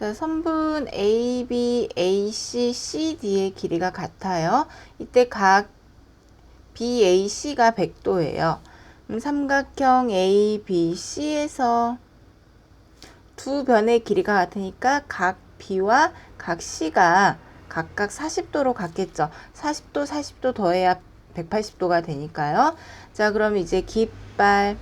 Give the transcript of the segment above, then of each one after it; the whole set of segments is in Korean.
자, 선분 AB, AC, CD의 길이가 같아요. 이때 각 BAC가 100도예요. 그럼 삼각형 ABC에서 두 변의 길이가 같으니까 각 B와 각 C가 각각 40도로 같겠죠. 40도, 40도 더해야 180도가 되니까요. 자, 그럼 이제 깃발.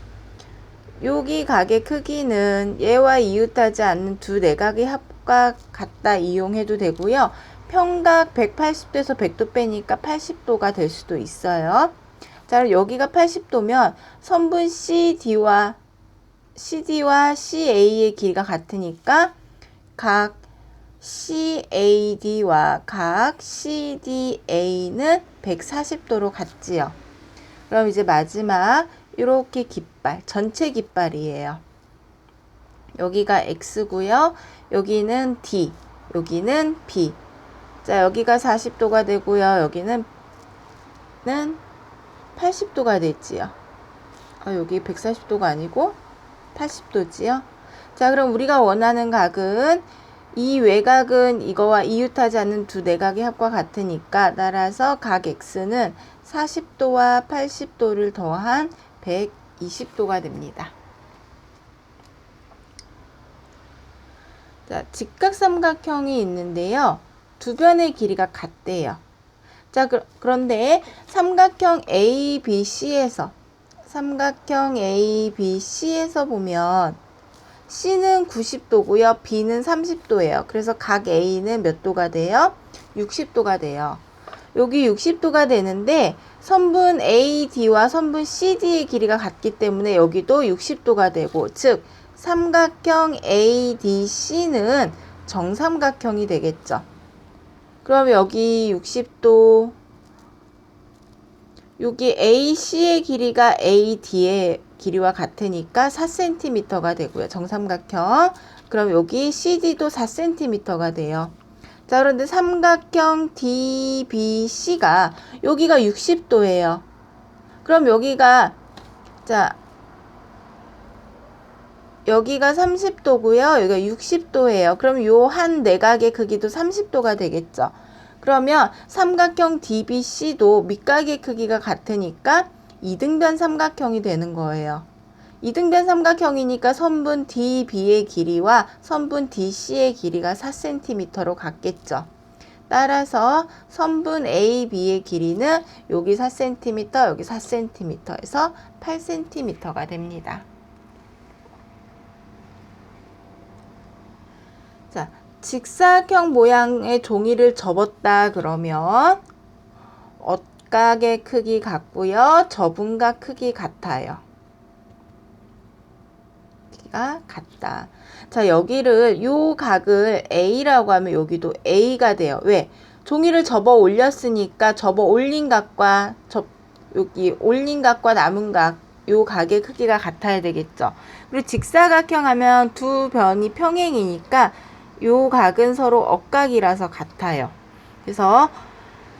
여기 각의 크기는 얘와 이웃하지 않는 두 내각의 합과 같다 이용해도 되고요. 평각 180도에서 100도 빼니까 80도가 될 수도 있어요. 자, 여기가 80도면 선분 CD와 CD와 CA의 길이가 같으니까 각 CAD와 각 CDA는 140도로 같지요. 그럼 이제 마지막 이렇게 깃발, 전체 깃발이에요. 여기가 X고요. 여기는 D, 여기는 B. 자, 여기가 40도가 되고요. 여기는 는 80도가 되지요. 아, 여기 140도가 아니고 80도지요. 자, 그럼 우리가 원하는 각은 이 외곽은 이거와 이웃하지 않는 두 내각의 합과 같으니까 따라서 각 x는 40도와 80도를 더한 120도가 됩니다. 자, 직각삼각형이 있는데요. 두 변의 길이가 같대요. 자, 그, 그런데 삼각형 ABC에서 삼각형 ABC에서 보면 C는 90도고요. B는 30도예요. 그래서 각 A는 몇 도가 돼요? 60도가 돼요. 여기 60도가 되는데 선분 AD와 선분 CD의 길이가 같기 때문에 여기도 60도가 되고 즉 삼각형 ADC는 정삼각형이 되겠죠. 그럼 여기 60도 여기 AC의 길이가 AD의 길이와 같으니까 4cm가 되고요. 정삼각형. 그럼 여기 CD도 4cm가 돼요. 자, 그런데 삼각형 DBC가 여기가 60도예요. 그럼 여기가 자 여기가 30도고요. 여기가 60도예요. 그럼 요 한 내각의 크기도 30도가 되겠죠. 그러면 삼각형 DBC도 밑각의 크기가 같으니까 이등변 삼각형이 되는 거예요. 이등변 삼각형이니까 선분 DB의 길이와 선분 DC의 길이가 4cm로 같겠죠. 따라서 선분 AB의 길이는 여기 4cm, 여기 4cm에서 8cm가 됩니다. 자, 직사각형 모양의 종이를 접었다 그러면 엇각의 크기 같고요. 접은각 크기 같아요. 크기가 같다. 자, 여기를 요 각을 A라고 하면 여기도 A가 돼요. 왜? 종이를 접어 올렸으니까 접어 올린 각과 접 여기 올린 각과 남은 각, 요 각의 크기가 같아야 되겠죠. 그리고 직사각형 하면 두 변이 평행이니까 요 각은 서로 억각이라서 같아요. 그래서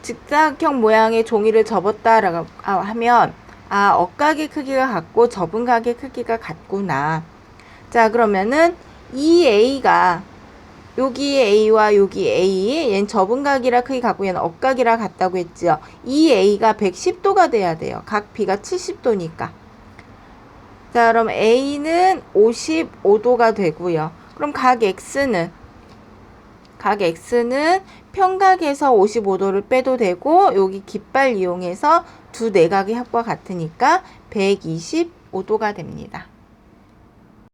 직사각형 모양의 종이를 접었다라고 하면 아 억각의 크기가 같고 접은 각의 크기가 같구나. 자 그러면은 이 A가 여기 A와 여기 A 얘는 접은 각이라 크기 같고 얘는 억각이라 같다고 했죠. 이 A가 110도가 돼야 돼요. 각 B가 70도니까. 자 그럼 A는 55도가 되고요. 그럼 각 X는 각 x는 평각에서 55도를 빼도 되고 여기 깃발 이용해서 두 내각의 합과 같으니까 125도가 됩니다.